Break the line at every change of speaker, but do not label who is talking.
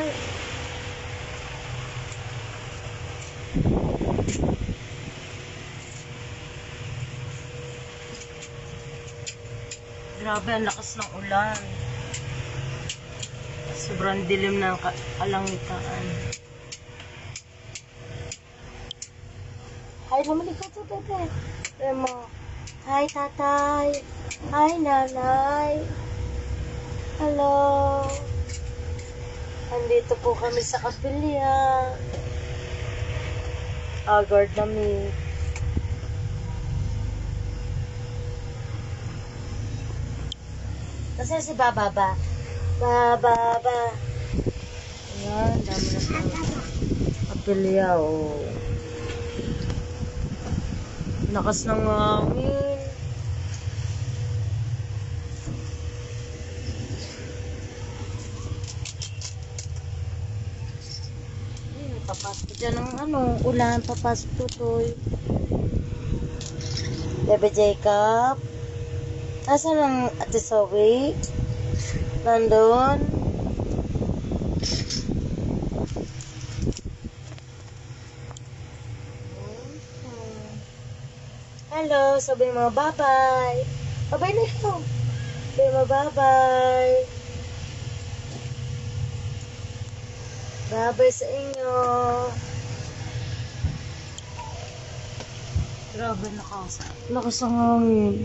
Ay. Grabe, ang lakas ng ulan. Sobrang dilim ng ka- kalangitan. Hi, bumalik ka to, Pepe. Remo. Hi, tatay. Hi, nanay. Hello. Andito po kami sa kapilya. Agard kami. Kasi si Baba ba? Baba ba? Ayan, dami na sa kapilya, oh. Lakas ng. Ayun, papasok dyan ng ano, ulan, papasok tutoy. Bebe Jacob. Asan ang ate Zoe? Nandun? Hello, sabi mo bye-bye. Bye-bye na ikaw. Sabi mo bye-bye. Bye-bye sa inyo. Grabe lakas. Lakas ang hangin.